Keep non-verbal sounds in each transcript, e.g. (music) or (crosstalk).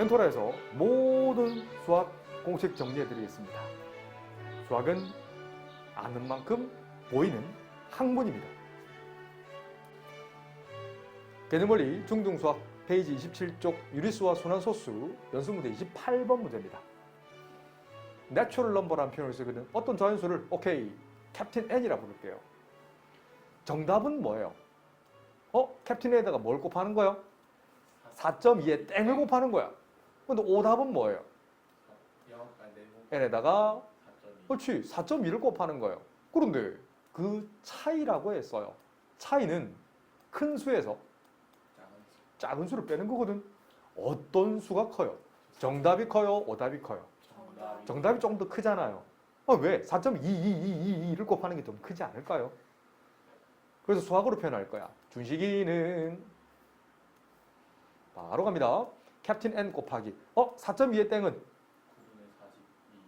멘토라에서 모든 수학 공식 정리해드리겠습니다. 수학은 아는 만큼 보이는 학문입니다. 개념원리 중등수학 페이지 27쪽 유리수와 순환소수 연습문제 28번 문제입니다. 내추럴 넘버라는 표현을 쓰거든. 어떤 자연수를 오케이 캡틴 n이라 부를게요. 정답은 뭐예요? 어? 캡틴 n에다가 뭘 곱하는 거예요? 4.2에 땡을 곱하는 거야. 근데 오답은 뭐예요? n에다가 그렇지 4.2를 곱하는 거예요. 그런데 그 차이라고 했어요. 차이는 큰 수에서 작은 수를 빼는 거거든. 어떤 수가 커요? 정답이 커요? 오답이 커요? 정답이 조금 더 크잖아요. 아, 왜? 4.22222를 곱하는 게 좀 크지 않을까요? 그래서 수학으로 표현할 거야. 준식이는 바로 갑니다. 캡틴 n 곱하기 어? 4.2의 땡은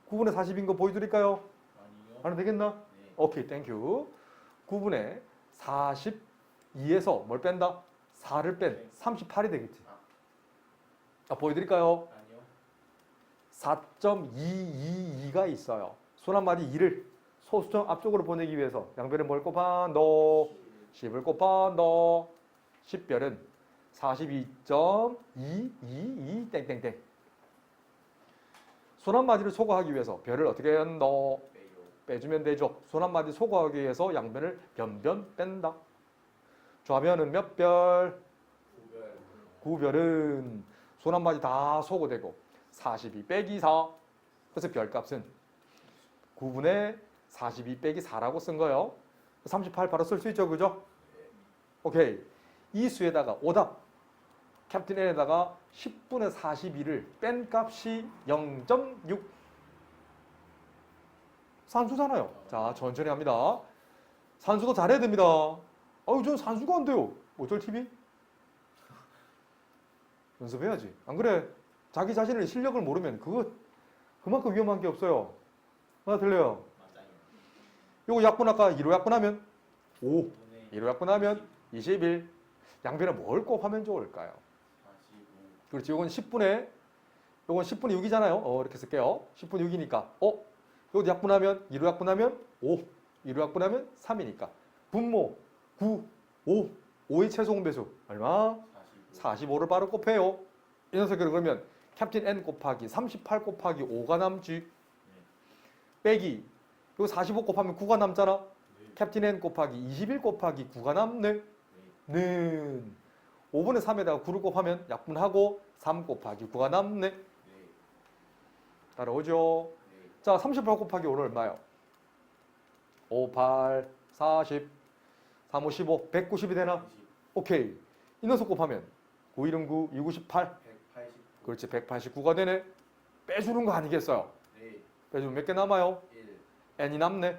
9분의 40인 거 보여드릴까요? 안 되겠나? 오케이, 땡큐. 9분의 42에서 뭘 뺀다? 4를 뺀 38이 되겠지. 자, 보여드릴까요? 4.222가 있어요. 손 한 마디 2를 소수점 앞쪽으로 보내기 위해서 양변에 뭘 곱한 너 10을 곱한 너 10별은 42.222 땡땡땡 손 한 마디를 소거하기 위해서 별을 어떻게 한너 빼주면 되죠. 손 한 마디 소거하기 위해서 양변을 변변 뺀다. 좌변은 몇 별? 구별은 손 한 마디 다 소거되고 42 빼기 4 그래서 별값은 9분의 42 빼기 4라고 쓴 거예요. 38 바로 쓸 수 있죠. 그죠? 오케이. 이 수에다가 오답 캡틴 n에다가 10분의 42를 뺀 값이 0.6 산수잖아요. 자, 천천히 합니다. 산수도 잘해야 됩니다. 아유, 전 산수가 안 돼요. 어쩔 TV? (laughs) 연습해야지. 안 그래? 자기 자신의 실력을 모르면 그거 그만큼 위험한 게 없어요. 하나 들려요? 요거 약분 아까 1호 약분하면 5, 1호 약분하면 21. 양변에 뭘 곱하면 좋을까요? 그렇지. 요건 10분의 요건 10분의 6이잖아요. 어, 이렇게 쓸게요. 10분의 6이니까. 어? 요거 약분하면 1호 약분하면 5. 1호 약분하면 3이니까. 분모 9, 5. 5의 최소 공배수 얼마? 45 를 바로 곱해요. 이 녀석을 그러면 캡틴 n 곱하기 38 곱하기 5가 남지. 빼기 요45 곱하면 9가 남잖아. 캡틴 n 곱하기 21 곱하기 9가 남네. 는 5분의 3에다가 9를 곱하면 약분하고 3 곱하기 9가 남네. 따라오죠. 자, 38 곱하기 5는 얼마요? 5, 8, 40, 3, 5, 15, 190이 되나? 오케이. 이 녀석 곱하면 9, 1은 9, 2, 98. 그렇지, 189가 되네. 빼주는 거 아니겠어요? 빼주면 몇 개 남아요? n이 남네.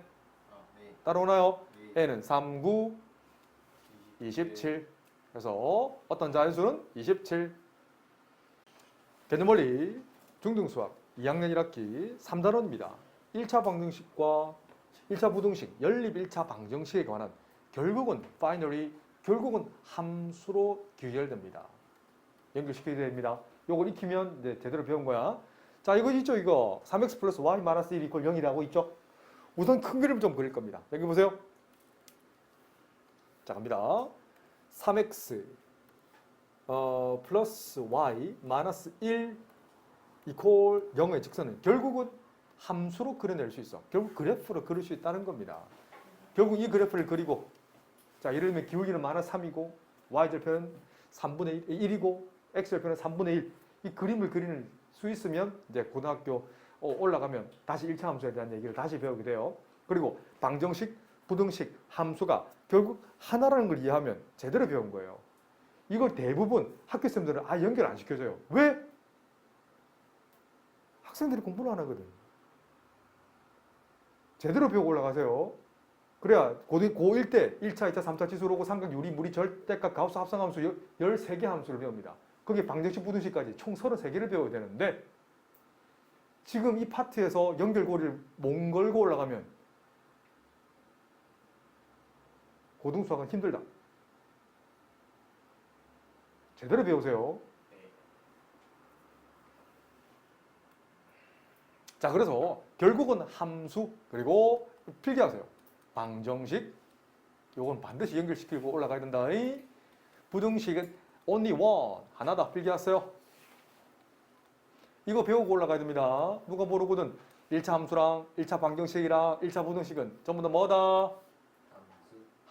따라오나요? n은 3, 9, 27. 그래서 어떤 자연수는 27. 개념원리 중등수학 2학년 1학기 3단원입니다. 1차 방정식과 1차 부등식, 연립 1차 방정식에 관한 결국은 파이너리, 결국은 함수로 귀결됩니다. 연결시켜야 됩니다. 요걸 익히면 이제 제대로 배운 거야. 자, 이거 있죠, 이거. 3x 플러스 y 마이너스 1 이퀄 0이라고 있죠? 우선 큰 그림 좀 그릴 겁니다. 여기 보세요. 자, 갑니다. 3x 어, 플러스 y 마이너스 1 이퀄 0의 직선은 결국은 함수로 그려낼 수 있어. 결국 그래프로 그릴 수 있다는 겁니다. 결국 이 그래프를 그리고 자, 예를 들면 기울기는 마이너스 3이고 y절편은 3분의 1, 1이고 x절편은 3분의 1. 이 그림을 그리는 수 있으면 이제 고등학교 어, 올라가면 다시 1차 함수에 대한 얘기를 다시 배우게 돼요. 그리고 방정식, 부등식, 함수가 결국 하나라는 걸 이해하면 제대로 배운 거예요. 이걸 대부분 학교 쌤들은 아 연결 안 시켜줘요. 왜? 학생들이 공부를 안 하거든. 제대로 배우고 올라가세요. 그래야 고1, 고1 때 1차, 2차, 3차 지수로고 삼각, 유리, 무리, 절대값, 가우스 합성함수 13개 함수를 배웁니다. 거기에 방정식, 부등식까지 총 33개를 배워야 되는데 지금 이 파트에서 연결고리를 몽 걸고 올라가면 고등수학은 힘들다. 제대로 배우세요. 자, 그래서 결국은 함수 그리고 필기하세요. 방정식 요건 반드시 연결시키고 올라가야 된다. 이 부등식은 only one 하나다. 필기하세요. 이거 배우고 올라가야 됩니다. 누가 모르거든 1차 함수랑 1차 방정식이랑 1차 부등식은 전부 다 뭐다?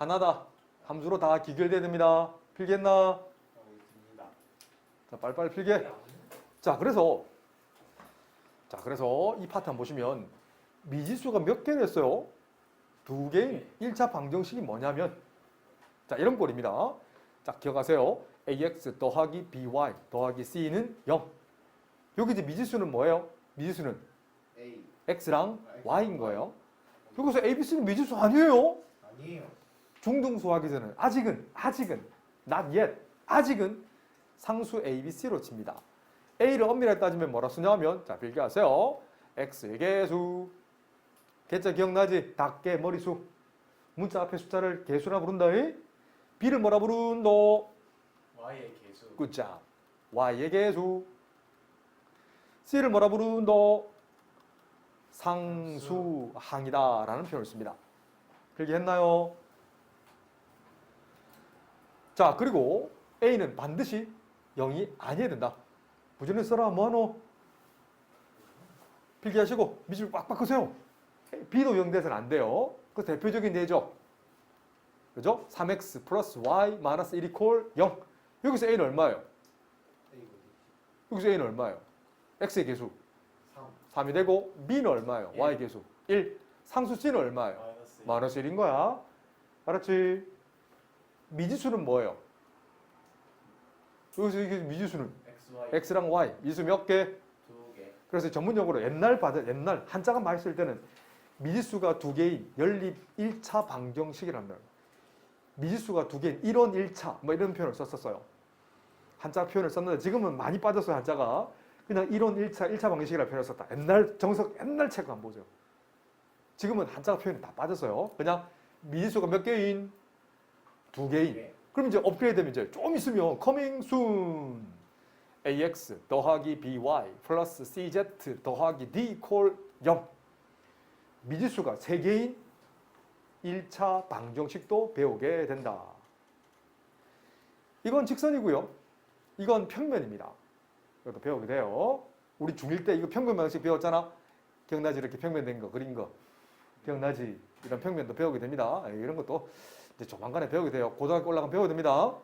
하나다. 함수로 다 기결돼야 됩니다. 필기했나? 하고 있습니다. 자, 빨리빨리 필기해. 자, 그래서 자, 그래서 이 파트 한번 보시면 미지수가 몇 개를 했어요? 두 개인 1차 방정식이 뭐냐면 자, 이런 꼴입니다. 자, 기억하세요. ax 더하기 by 더하기 c는 0. 여기 이제 미지수는 뭐예요? 미지수는 A x랑 y인 거예요. 여기서 a, b, c는 미지수 아니에요? 아니에요. 중등수 하기 전에 아직은 아직은 not yet 아직은 상수 A, B, C로 칩니다. A를 엄밀하게 따지면 뭐라 쓰냐면 자 필기하세요. X의 개수 개자 기억나지? 닭개 머리수 문자 앞에 숫자를 개수라 부른다. 이? B를 뭐라 부른다? Y의 개수 굿자 Y의 개수 C를 뭐라 부른다? 상수항이다 라는 표현을 씁니다. 필기했나요? 자 그리고 A는 반드시 0이 아니어야 된다. 부전에 써라 뭐하노? 필기하시고 밑줄 빡빡 끄세요. B도 0 돼서는 안 돼요. 그 대표적인 예죠. 그죠? 3x 플러스 y 마이너스 1 이퀄 0. 여기서 A는 얼마예요? 여기서 A는 얼마예요? X의 개수 3 3이 되고 B는 얼마예요? 일. Y 개수 1. 상수 C는 얼마예요? 마이너스 마이너스 1인 거야. 알았지? 미지수는 뭐예요? 여기서 이게 미지수는 X Y X랑 Y. 미지수 몇 개? 두 개. 그래서 전문용어로 옛날 받은 옛날 한자가 많이 쓸 때는 미지수가 두 개인 연립 1차 방정식이란다. 미지수가 두 개인 1원 1차 뭐 이런 표현을 썼었어요. 한자 표현을 썼는데 지금은 많이 빠졌어요 한자가. 그냥 1원 1차 1차 방정식이라는 표현을 썼다. 옛날 정석 옛날 책 한번 보세요. 지금은 한자 표현이 다 빠졌어요. 그냥 미지수가 몇 개인 두 개인. 개. 그럼 이제 업그레이드 되면 이제 좀 있으면 coming soon ax 더하기 by 플러스 cz 더하기 d 콜 0 미지수가 세 개인 1차 방정식도 배우게 된다. 이건 직선이고요. 이건 평면입니다. 이것도 배우게 돼요. 우리 중1 때 이거 평면 방식 배웠잖아. 기억나지? 이렇게 평면 된 거, 그린 거. 기억나지? 이런 평면도 배우게 됩니다. 예, 이런 것도 이제 조만간에 배우게 돼요. 고등학교 올라가면 배우게 됩니다.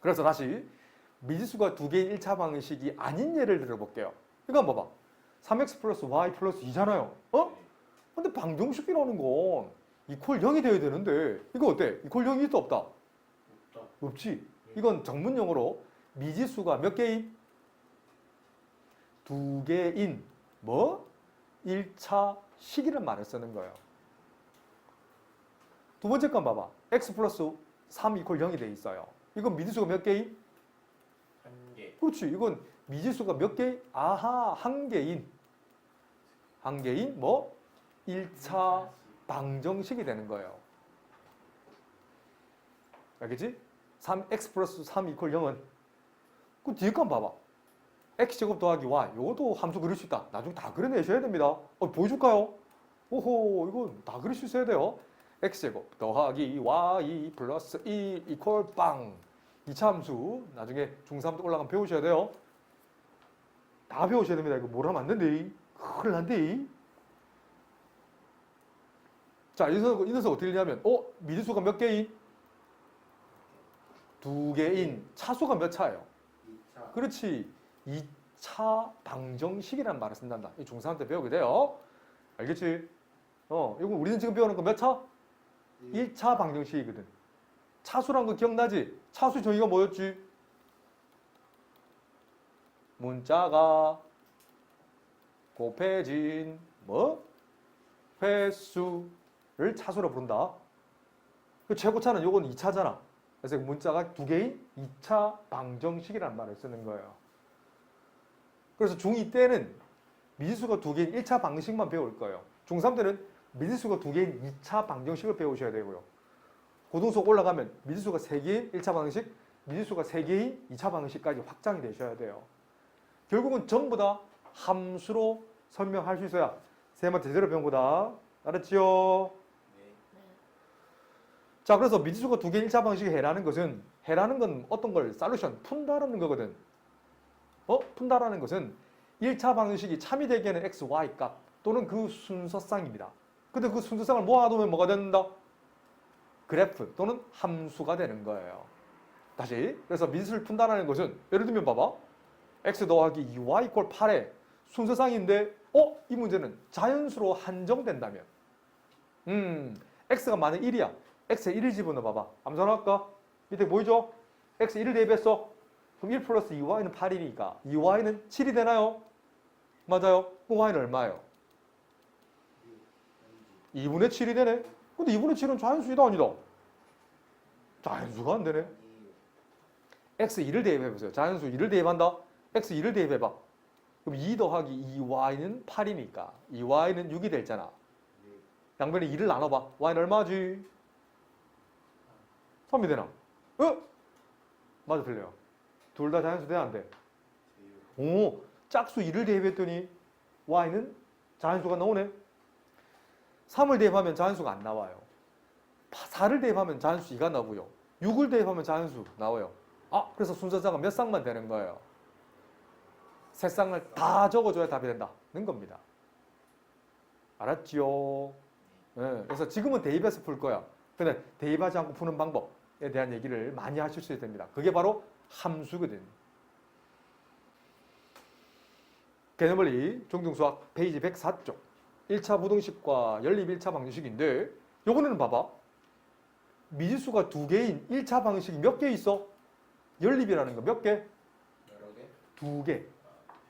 그래서 다시 미지수가 두 개인 1차 방식이 아닌 예를 들어볼게요. 이거 한번 봐봐. 3x 플러스 y 플러스 2잖아요. 어? 근데 방정식이라는 건 이퀄 0이 되어야 되는데 이거 어때? 이퀄 0이 있다 없다? 없다. 없지. 이건 전문 용어로 미지수가 몇 개인? 두 개인 뭐? 1차 식이란 말을 쓰는 거예요. 두 번째 건 봐봐. x 플러스 3 이퀄 0이 돼 있어요. 이건 미지수가 몇 개인? 한 개. 그렇지. 이건 미지수가 몇 개? 아하, 한 개인. 한 개인 뭐? 1차 방정식이 되는 거예요. 알겠지? 3x 플러스 3 이퀄 0은 그 뒤에 건 봐봐. x제곱 더하기 y 이것도 함수 그릴 수 있다. 나중에 다 그려내셔야 됩니다. 어, 보여줄까요? 오호 이거 다 그릴 수 있어야 돼요. X제곱 더하기 y 플러스 2 이퀄 빵 2차 함수 나중에 중3 때 올라가면 배우셔야 돼요. 다 배우셔야 됩니다. 이거 뭘 하면 안 된대. 큰일 난대. 자, 이 녀석, 이 녀석 어떻게 되냐면, 어? 미지수가 몇 개인? 두 개인. 차수가 몇 차예요? 2차 그렇지. 2차 방정식이라는 말을 쓴단다. 이 중3 때 배우게 돼요. 알겠지? 어, 이거 우리는 지금 배우는 거 몇 차? 1차 방정식이거든. 차수란 거 기억나지? 차수 정의가 뭐였지? 문자가 곱해진 뭐? 횟수를 차수로 부른다. 그 최고차는 요건 2차잖아. 그래서 문자가 두 개인 2차 방정식이라는 말을 쓰는 거예요. 그래서 중2 때는 미지수가 두 개인 1차 방식만 배울 거예요. 중3 때는 미지수가 두 개인 2차 방정식을 배우셔야 되고요. 고등수 올라가면 미지수가 세 개인 1차 방식, 미지수가 세 개인 2차 방식까지 확장이 되셔야 돼요. 결국은 전부 다 함수로 설명할 수 있어야 쌤한테 제대로 배운 거다. 알았지요? 네. 자, 그래서 미지수가 두 개 1차 방식이 해라는 것은 해라는 건 어떤 걸 솔루션 푼다라는 거거든. 어? 푼다라는 것은 1차 방식이 참이 되기에는 x, y 값 또는 그 순서쌍입니다. 근데 그 순서쌍을 모아두면 뭐가 된다? 그래프 또는 함수가 되는 거예요. 다시 그래서 미지수를 푼다라는 것은 예를 들면 봐봐. x 더하기 2y 이퀄 8의 순서쌍인데 어? 이 문제는 자연수로 한정된다면 음 x가 만약 1이야. x에 1을 집어넣어 봐봐. 암산할까? 밑에 보이죠? x 1을 대입했어. 그럼 1 플러스 2y는 8이니까 2y는 7이 되나요? 맞아요. 그럼 y는 얼마예요? 2분의 7이 되네. 근데 2분의 7은 자연수이다 아니다. 자연수가 안 되네. x 2를 대입해보세요. 자연수 2를 대입한다. x 2를 대입해봐. 그럼 2 더하기 2y는 8이니까 2y는 6이 되잖아. 양변에 2를 나눠봐. y는 얼마지? 3이 되나? 어? 맞아 틀려요. 둘 다 자연수 돼야 안 돼? 오, 짝수 2를 대입했더니 y는 자연수가 나오네. 3을 대입하면 자연수가 안 나와요. 4를 대입하면 자연수 2가 나고요. 6을 대입하면 자연수 나와요. 아, 그래서 순서자가 몇 쌍만 되는 거예요. 세 쌍을 다 적어줘야 답이 된다는 겁니다. 알았지요? 예, 그래서 지금은 대입해서 풀 거야. 근데 대입하지 않고 푸는 방법에 대한 얘기를 많이 하실 수 됩니다. 그게 바로 함수거든. 개념원리 중등수학 페이지 104쪽 1차 부등식과 연립 1차 방정식인데 요번에는 봐봐. 미지수가 두 개인 1차 방식이 몇 개 있어? 연립이라는 거 몇 개? 두 개.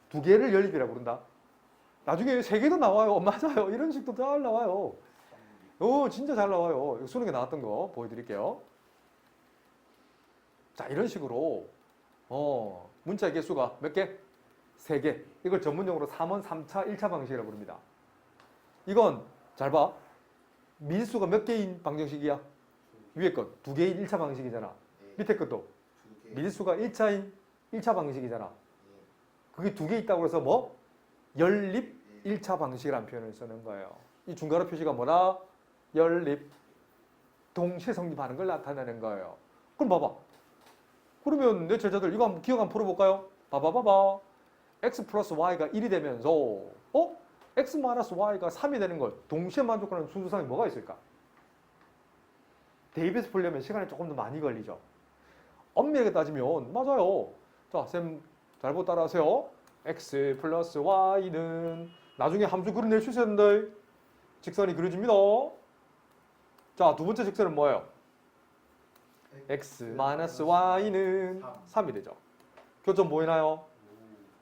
두 개를 연립이라고 부른다. 나중에 세 개도 나와요. 맞아요. 이런 식도 잘 나와요. 오, 진짜 잘 나와요. 수능에 나왔던 거 보여드릴게요. 자, 이런 식으로, 어, 문자 개수가 몇 개? 세 개. 이걸 전문용어로 3원 3차 1차 방식이라고 부릅니다. 이건, 잘 봐. 밀수가 몇 개인 방정식이야? 위에 것, 두 개인 1차 방식이잖아. 밑에 것도. 밀수가 1차인 1차 방식이잖아. 예. 그게 두 개 있다고 해서 뭐? 연립 1차 방식이라는 표현을 쓰는 거예요. 이 중괄호 표시가 뭐라? 연립. 동시에 성립하는 걸 나타내는 거예요. 그럼 봐봐. 그러면 내 제자들 이거 한번 기억 한번 풀어볼까요? 봐봐 봐봐. x 플러스 y가 1이 되면서 어? X 마이너스 y가 3이 되는 걸 동시에 만족하는 순수상이 뭐가 있을까? 대입해서 풀려면 시간이 조금 더 많이 걸리죠. 엄밀하게 따지면 맞아요. 자, 쌤잘 보고 따라하세요. x 플러스 y는 나중에 함수 그려낼 수 된다. 직선이 그려집니다. 자, 두 번째 직선은 뭐예요? x 마이너스 y는 3 이 되죠. 교점 보이나요?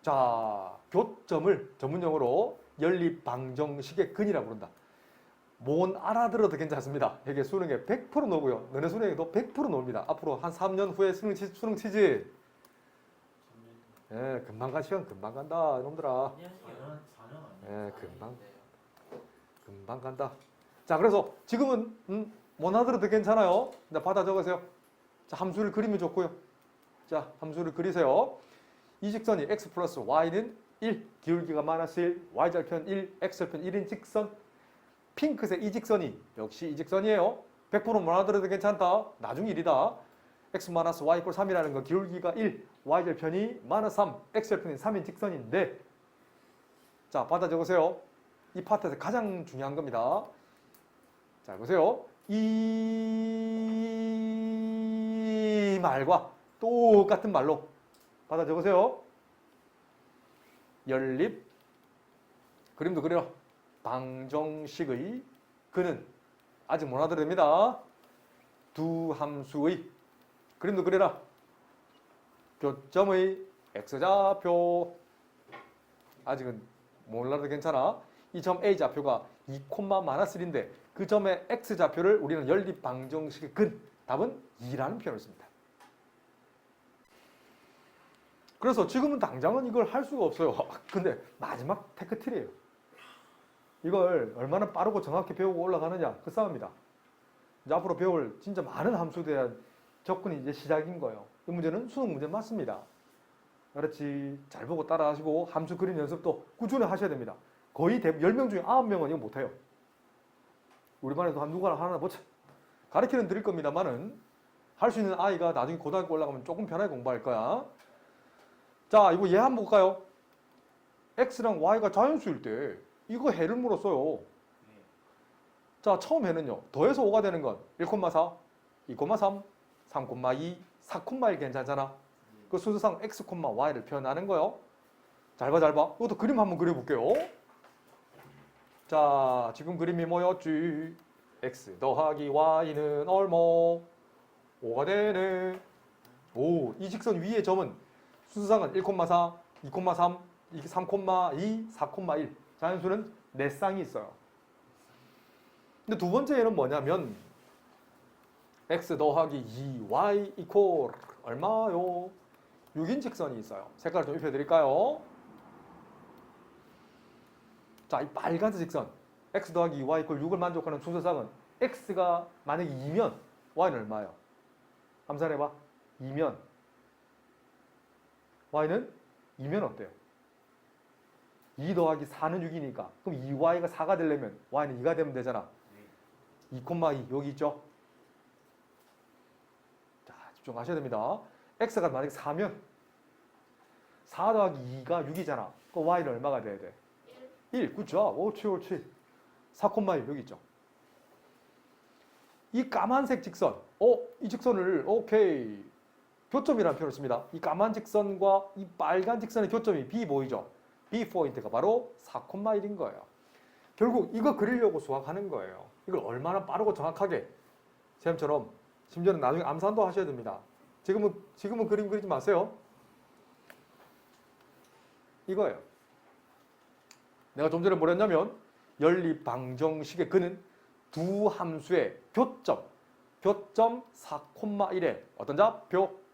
자, 교점을 전문용어로 연립 방정식의 근이라고 부른다. 뭔 알아들어도 괜찮습니다. 이게 수능에 100% 나오고요. 너네 수능에도 100% 나옵니다. 앞으로 한 3년 후에 수능, 치, 수능 치지? 예, 금방 간 시간 금방 간다, 이놈들아. 4년 4년 아니에요? 예, 금방. 금방 간다. 자, 그래서 지금은 음, 못 알아들어도 괜찮아요. 자, 받아 적으세요. 자, 함수를 그리면 좋고요. 자, 함수를 그리세요. 이 직선이 x 플러스 y는 1, 기울기가 마이너스 1, y절편 1, x절편 1인 직선. 핑크색 이 직선이 역시 이 직선이에요. 100%못 알아들어도 괜찮다. 나중에 1이다. x 마이너스 y 이퀄 3이라는 거 기울기가 1, y절편이 마이너스 3, x절편이 3인 직선인데 자, 받아 적으세요. 이 파트에서 가장 중요한 겁니다. 자, 보세요. 이 말과 똑같은 말로 받아 적으세요. 연립 그림도 그려. 방정식의 그는 아직 못 알아들습니다. 두 함수의 그림도 그려라. 교점의 x좌표 아직은 몰라도 괜찮아. 이 점 A 좌표가 2, 마이너스 1인데 그 점의 x 좌표를 우리는 연립 방정식의 근 답은 2라는 표현을 씁니다. 그래서 지금은 당장은 이걸 할 수가 없어요. (laughs) 근데 마지막 테크틀이에요. 이걸 얼마나 빠르고 정확히 배우고 올라가느냐 그 싸움입니다. 이제 앞으로 배울 진짜 많은 함수에 대한 접근이 이제 시작인 거예요. 이 문제는 수능 문제 맞습니다. 그렇지. 잘 보고 따라 하시고 함수 그림 연습도 꾸준히 하셔야 됩니다. 거의 대 10명 중에 9명은 이거 못해요. 우리 반에도 한 누가 하나 뭐 가르치는 드릴 겁니다만은 할 수 있는 아이가 나중에 고등학교 올라가면 조금 편하게 공부할 거야. 자, 이거 얘 한번 볼까요? x랑 y가 자연수일 때 이거 해를 물었어요. 네. 자, 처음 해는요. 더해서 5가 되는 건 1,4, 2,3, 3,2, 4,1 괜찮잖아. 그 순서상 x, y를 표현하는 거요. 잘 봐, 잘 봐. 이것도 그림 한번 그려볼게요. 자, 지금 그림이 뭐였지? x 더하기 y는 얼마? 5가 되네. 오, 이 직선 위의 점은 순서상은 1,4, 2,3, 3,2, 4,1. 자연수는 네 쌍이 있어요. 근데 두 번째는 뭐냐면 x 더하기 2y 이퀄 얼마요? 6인 직선이 있어요. 색깔을 좀 입혀드릴까요? 자, 이 빨간색 직선 x 더하기 2y 이퀄 6을 만족하는 순서상은 x가 만약에 2면 y는 얼마예요? 암산해봐. 2면 y는 2면 어때요? 2 더하기 4는 6이니까 그럼 2y가 4가 되려면 y는 2가 되면 되잖아. 2,2 여기 있죠? 자, 집중하셔야 됩니다. x가 만약에 4면 4 더하기 2가 6이잖아. 그럼 y는 얼마가 돼야 돼? 1. 그죠? 옳지, 옳지. 4,1 여기 있죠. 이 까만색 직선, 어, 이 직선을 오케이 교점이라는 표현을 씁니다. 이 까만 직선과 이 빨간 직선의 교점이 B 보이죠? B 포인트가 바로 4,1인 거예요. 결국 이거 그리려고 수학하는 거예요. 이걸 얼마나 빠르고 정확하게 쌤처럼 심지어는 나중에 암산도 하셔야 됩니다. 지금은 지금은 그림 그리지 마세요. 이거예요. 내가 좀 전에 뭐랬냐면 연립 방정식의 근은 두 함수의 교점, 교점 4,1의 어떤 좌표?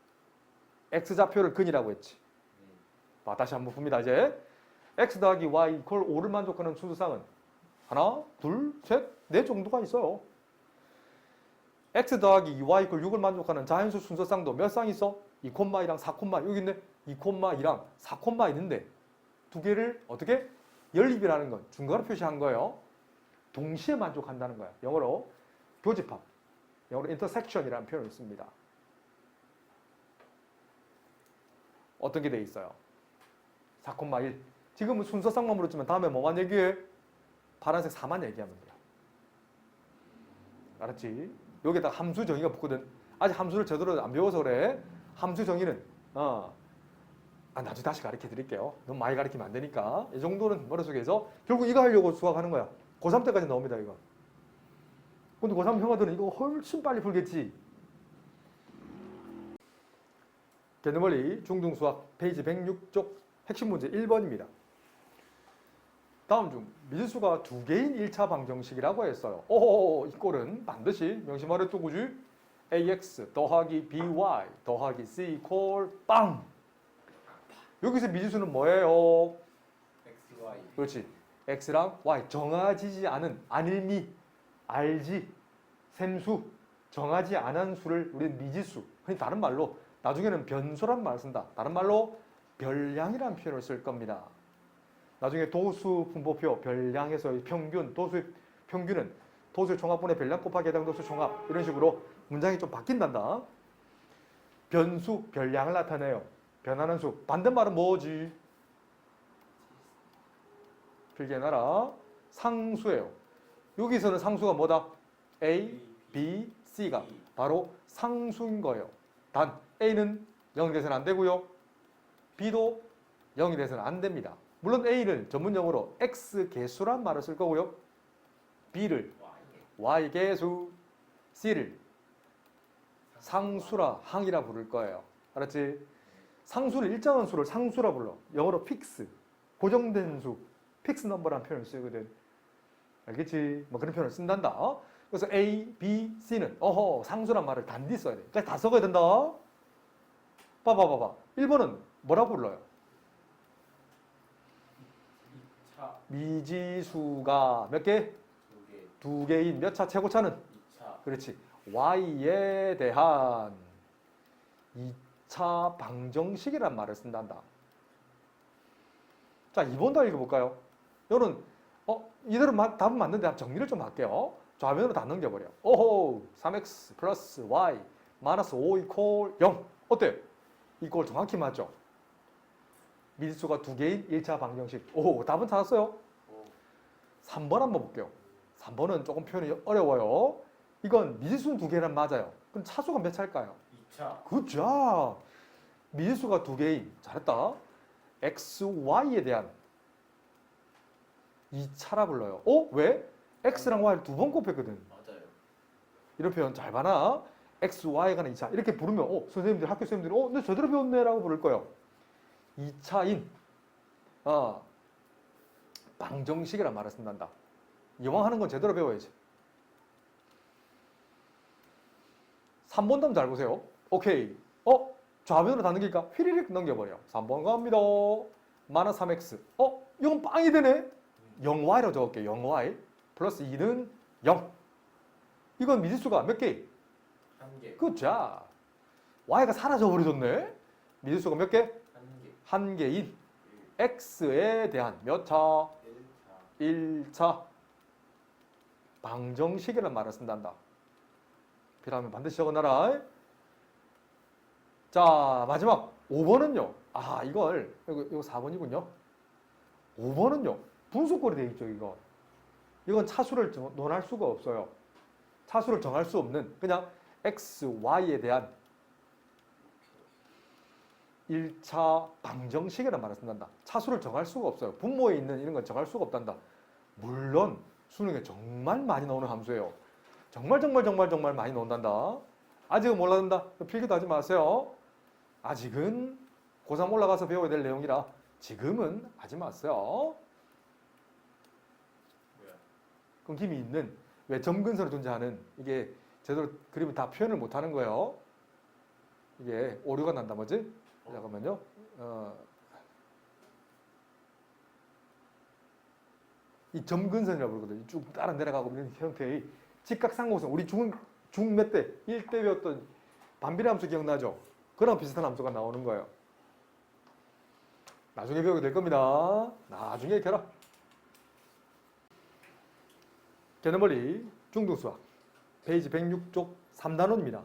X 좌표를 근이라고 했지. 봐, 다시 한번 봅니다. 이제 x 더하기 y 이퀄 5를 만족하는 순수상은 하나, 둘, 셋, 네 정도가 있어요. x 더하기 2y 이퀄 6을 만족하는 자연수 순서상도 몇 쌍 있어? 2콤마이랑 4콤마 여기 있네. 2콤마이랑 4콤마 있는데 두 개를 어떻게 연립이라는 건 중괄호 표시한 거예요. 동시에 만족한다는 거야. 영어로 교집합, 영어로 intersection이라는 표현을 씁니다. 어떤 게 돼 있어요? 4,1. 지금은 순서상만 물었지만 다음에 뭐만 얘기해? 파란색 4만 얘기하면 돼요. 알았지? 여기다 함수 정의가 붙거든. 아직 함수를 제대로 안 배워서 그래. 함수 정의는 어. 아, 나중에 다시 가르쳐 드릴게요. 너무 많이 가르치면 안 되니까. 이 정도는 머릿속에서 결국 이거 하려고 수학하는 거야. 고3 때까지 나옵니다, 이거. 근데 고3 형아들은 이거 훨씬 빨리 풀겠지. 개념원리 중등수학 페이지 106쪽 핵심 문제 1번입니다. 다음 중 미지수가 두 개인 1차 방정식이라고 했어요. 오, 이 꼴은 반드시 명심하랬죠, 그지? ax 더하기 by 더하기 c 콜 빵. 여기서 미지수는 뭐예요? X, Y. 그렇지. x랑 y 정해지지 않은 아닐미 알지 샘수 정하지 않은 수를 우리는 미지수 흔히 다른 말로 나중에는 변수란 말을 쓴다. 다른 말로 별량이라는 표현을 쓸 겁니다. 나중에 도수 분포표 별량에서 평균 도수 평균은 도수 종합분의 별량 곱하기 해당 도수 종합 이런 식으로 문장이 좀 바뀐단다. 변수 별량을 나타내요. 변하는 수 반대말은 뭐지? 필기해 놔라. 상수예요. 여기서는 상수가 뭐다? A, B, C가 바로 상수인 거예요. 단 A는 0이 돼서는 안 되고요. B도 0이 돼서는 안 됩니다. 물론 A를 전문용어로 X 개수란 말을 쓸 거고요. B를 Y. 개수, C를 상수라 항이라 부를 거예요. 알았지? 상수를 일정한 수를 상수라 불러. 영어로 픽스, 고정된 수, 픽스 넘버라는 표현을 쓰거든. 알겠지? 뭐 그런 표현을 쓴단다. 그래서 A, B, C는 어허 상수란 말을 단디 써야 돼. 그러니까 다 써야 된다. 봐봐 봐봐. 1번은 뭐라고 불러요? 2차 미지수가 몇 개? 2개. 두 개 인 몇 차 최고차는? 2차 그렇지. y에 대한 2차 방정식이란 말을 쓴단다. 자, 2번 더 읽어볼까요? 요는 어 이대로 마- 답은 맞는데 정리를 좀 할게요. 좌변으로 다 넘겨버려. 오호 3x 플러스 y 마이너스 5 이퀄 0 어때? 이꼴 정확히 맞죠? 미지수가 두 개인 1차 방정식. 오 답은 찾았어요? 오. 3번 한번 볼게요. 3번은 조금 표현이 어려워요. 이건 미지수는 두 개란 맞아요. 그럼 차수가 몇 차일까요? 2차 굿자 미지수가 두 개인 잘했다 x, y에 대한 2차라 불러요 어? 왜? X랑 y를 두 번 곱했거든 맞아요 이런 표현 잘 봐라 x, y에 관한 2차 이렇게 부르면 어? 선생님들 학교 선생님들이 어? 너 제대로 배웠네 라고 부를 거예요 2차인 어, 방정식이란 말을 쓴단다 이왕 하는 건 제대로 배워야지 3번 답 잘 보세요. 오케이. 어? 좌변으로 다 넘기니까 휘리릭 넘겨버려. 3번 갑니다. 마나 3x. 어? 이건 빵이 되네? 0y로 적을게요. 0y. 플러스 2는 0. 이건 미지수가 몇 개? 한 개 그자. y가 사라져 버려졌네. 미지수가 몇 개? 한 개 한 개인 x에 대한 몇 차? 1차 1차. 방정식이라는 말을 쓴단다. 필요하면 반드시 적어놔라. 자, 마지막 5번은요. 아, 이걸 이거, 이거 4번이군요. 5번은요. 분수꼴이 되어 있죠, 이거. 이건 차수를 정- 논할 수가 없어요. 차수를 정할 수 없는 그냥 x, y에 대한 1차 방정식이라는 말을 쓴단다. 차수를 정할 수가 없어요. 분모에 있는 이런 건 정할 수가 없단다. 물론 수능에 정말 많이 나오는 함수예요. 정말 정말 정말 정말 많이 나온단다. 아직은 몰라든다. 필기도 하지 마세요. 아직은 고3 올라가서 배워야 될 내용이라 지금은 하지 마세요. 뭐야 끊김이 있는 왜 점근선을 존재하는 이게 제대로 그림을 다 표현을 못하는 거예요. 이게 오류가 난다 뭐지? 잠깐만요. 어, 이 점근선이라고 그러거든요. 쭉 따라 내려가고 있는 형태의 직각상고선. 우리 중, 중몇 대? 1대 배웠던 반비례 함수 기억나죠? 그런 비슷한 함수가 나오는 거예요. 나중에 배우게 될 겁니다. 나중에 익혀라. 개념원리 중등수학 페이지 106쪽 3단원입니다.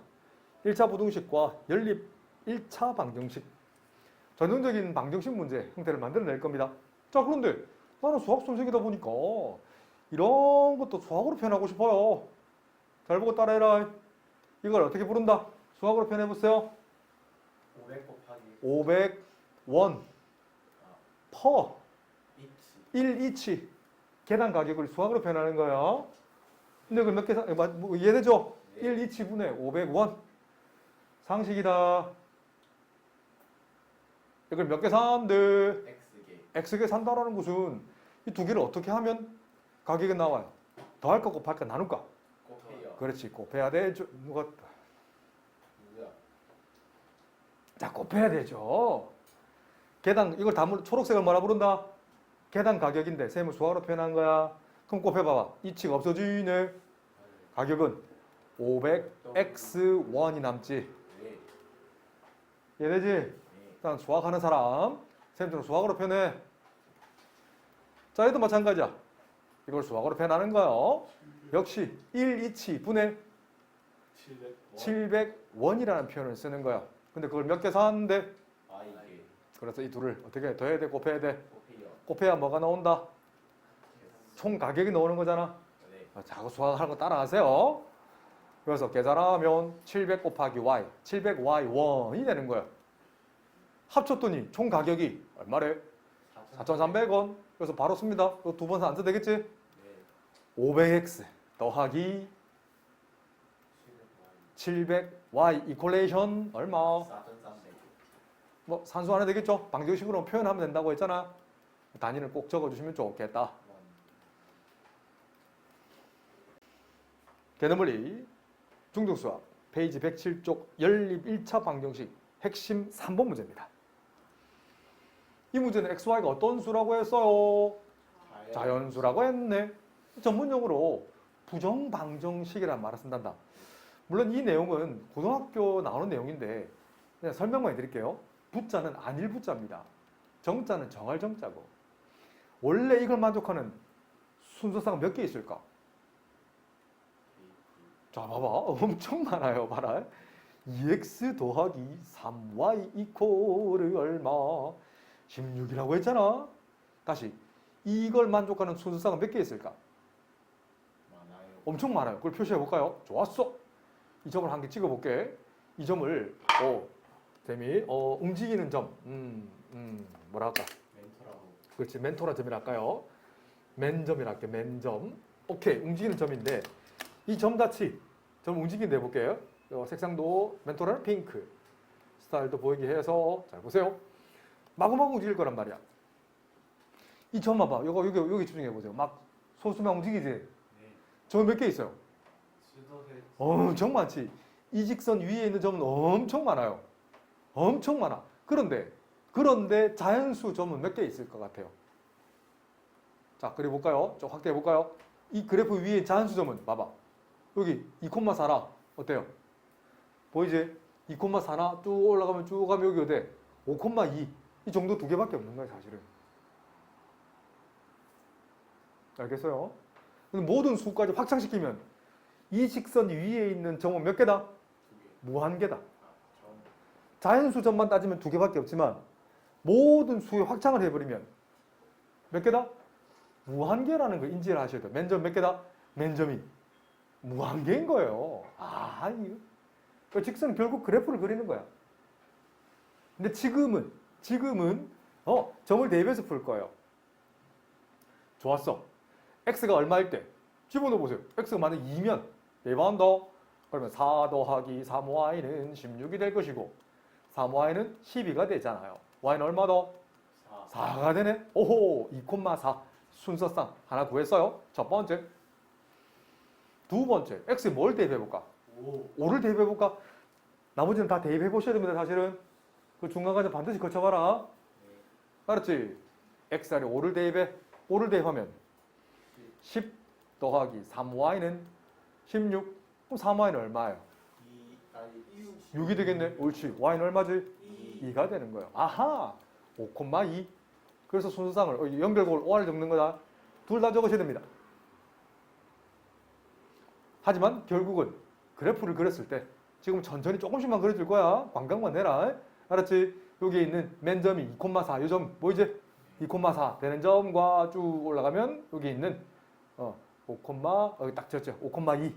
1차 부등식과 연립 1차 방정식 전형적인 방정식 문제 형태를 만들어낼 겁니다. 자 그런데 나는 수학 선생이다 보니까 이런 것도 수학으로 표현하고 싶어요. 잘 보고 따라해라. 이걸 어떻게 부른다? 수학으로 표현해보세요. 500 곱하기 500원 퍼 이치 1이치 계단 가격을 수학으로 표현하는 거예요. 근데 그몇 개, 사- 마- 뭐 이해되죠? 네. 1이치분의 500원. 상식이다. 이걸 몇 개 산대? X개 X개 산다라는 것은 이 두 개를 어떻게 하면 가격이 나와요? 더할까 곱할까 나눌까? 곱해요 그렇지 곱해야 되죠. 누가 누구야 자 곱해야 되죠. 계단 이걸 다물 초록색을 뭐라 부른다? 계단 가격인데 쌤은 수학으로 표현한 거야. 그럼 곱해봐봐. 이치가 없어지네. 가격은 500x1이 남지. 네? 네 일단 수학하는 사람 쌤들은 수학으로 표현해. 자 얘도 마찬가지야. 이걸 수학으로 표현하는 거예요. 역시 1, 2치 분의 700 700원 이라는 표현을 쓰는 거야. 근데 그걸 몇 개 사는데? Y개 그래서 이 둘을 어떻게 더해야 돼? 곱해야 돼? 곱해야 뭐가 나온다? 총 가격이 나오는 거잖아. 네 아, 자꾸 수학하는 거 따라하세요. 그래서 계산하면 700 곱하기 y, 700y 원이 되는 거야. 합쳤더니 총 가격이 얼마래? 4,300원. 그래서 바로 씁니다. 두번 안 써도 되겠지? 네 500x 더하기 700y 이퀄레이션 얼마? 4,300 뭐 산수 하나 되겠죠? 방정식으로 표현하면 된다고 했잖아. 단위를 꼭 적어주시면 좋겠다. 개념물리 중등수학 페이지 107쪽 연립 1차 방정식 핵심 3번 문제입니다. 이 문제는 xy가 어떤 수라고 했어요? 자연수라고 했네. 전문용어로 부정방정식이라는 말을 쓴단다. 물론 이 내용은 고등학교 나오는 내용인데 그냥 설명만 해드릴게요. 부자는 안일 부자입니다. 정자는 정할 정자고 원래 이걸 만족하는 순서상 몇개 있을까? 자, 봐봐. (laughs) 엄청 많아요. 봐라. 2x 더하기 3y 이코르 얼마? 16이라고 했잖아. 다시. 이걸 만족하는 순서상은 몇개 있을까? 많아요. 엄청 많아요. 그걸 표시해 볼까요? 좋았어. 이 점을 한 개 찍어 볼게. 이 점을 어, 쌤이 어, 움직이는 점. 음, 음, 뭐랄까? 그렇지. 멘토라 점이랄까요? 맨점이라 할게. 맨점. 오케이. 움직이는 점인데 이 점 같이 점 움직이는 데 볼게요. 어, 색상도 멘토라는 핑크. 스타일도 보이게 해서 잘 보세요. 마구마구 움직일 거란 말이야. 이 점 봐봐. 요거 여기 여기 집중해 보세요. 막 소수만 움직이지. 네. 점몇 개 있어요? 엄청 많지. 이 직선 위에 있는 점은 엄청 많아요. 엄청 많아. 그런데 그런데 자연수 점은 몇 개 있을 것 같아요. 자, 그래 볼까요? 좀 확대해 볼까요? 이 그래프 위에 자연수 점은 봐봐. 여기 2,4라 어때요? 보이지? 2,4나 쭉 올라가면 쭉 가면 여기 어때? 5,2. 이 정도 두 개밖에 없는 거예요, 사실은. 알겠어요? 모든 수까지 확장시키면 이 직선 위에 있는 점은 몇 개다? 무한개다. 아, 점. 자연수 점만 따지면 두 개밖에 없지만 모든 수에 확장을 해버리면 몇 개다? 무한개라는 걸 인지를 하셔야 돼요. 맨점 몇 개다? 맨점이 무한개인 거예요. 아, 이거. 그 직선 결국 그래프를 그리는 거야. 근데 지금은 지금은 어 점을 대입해서 풀 거예요. 좋았어. x가 얼마일 때? 집어넣어 보세요. x가 만약 2면 대입한 더 그러면 4 더하기 3y는 16이 될 것이고 3y는 12가 되잖아요. Y는 얼마 더? 사. 4가 되네. 오호 2,4 순서상 하나 구했어요. 첫 번째. 두 번째. x에 뭘 대입해 볼까? 오. 5를 대입해 볼까? 나머지는 다 대입해 보셔야 됩니다. 사실은 그 중간까지 반드시 거쳐봐라. 네. 알았지? x자리 5를 대입해 5를 대입하면 10 더하기 3y는 16 그럼 3y는 얼마예요? 이 아니 이 6이 되겠네 옳지 y는 얼마지? 이. 2가 되는 거예요 아하 5,2 그래서 순서상을 어, 연결곡을 5를 적는 거다 둘 다 적으셔야 됩니다 하지만 결국은 그래프를 그렸을 때 지금 천천히 조금씩만 그려줄 거야 광각만 내라 알았지? 여기에 있는 맨 점이 2,4 요점 뭐이지? 2,4 되는 점과 쭉 올라가면 여기 있는 어, 5, 여기 딱 적죠. 5,2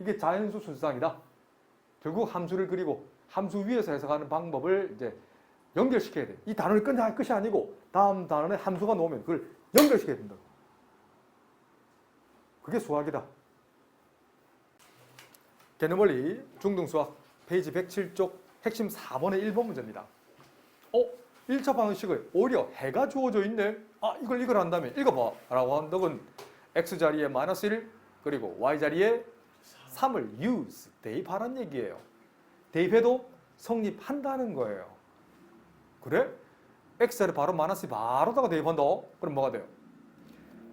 이게 자연수 순서상이다. 결국 함수를 그리고 함수 위에서 해석하는 방법을 이제 연결시켜야 돼. 이 단어를 끝날 끝이 아니고 다음 단어에 함수가 나오면 그걸 연결시켜야 된다. 그게 수학이다. 개념 원리 중등 수학 페이지 107쪽 핵심 4번의 1번 문제입니다. 어? 1차 방식을 오히려 해가 주어져 있네. 아, 이걸 이걸 한다면 읽어봐. 라고 한다면 x자리에 마이너스 1 그리고 y자리에 3을 use 대입하라는 얘기예요. 대입해도 성립한다는 거예요. 그래? x자리 바로 마이너스 2 바로다가 대입한다. 그럼 뭐가 돼요?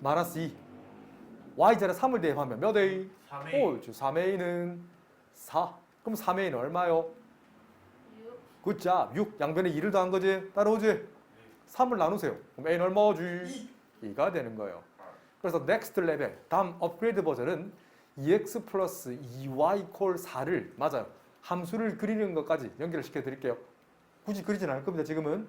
마이너스 2 y자리 3을 대입하면 몇 a? 3회. 오, 3a는 4. 그럼 3a는 얼마요? 굿잡 6 양변에 2를 더한 거지 따라오지 3을 나누세요 그럼 a는 얼마지 2 가 되는 거예요 그래서 next level 다음 업그레이드 버전은 2x 플러스 2y 콜 4를 맞아요 함수를 그리는 것까지 연결시켜 드릴게요. 굳이 그리진 않을 겁니다 지금은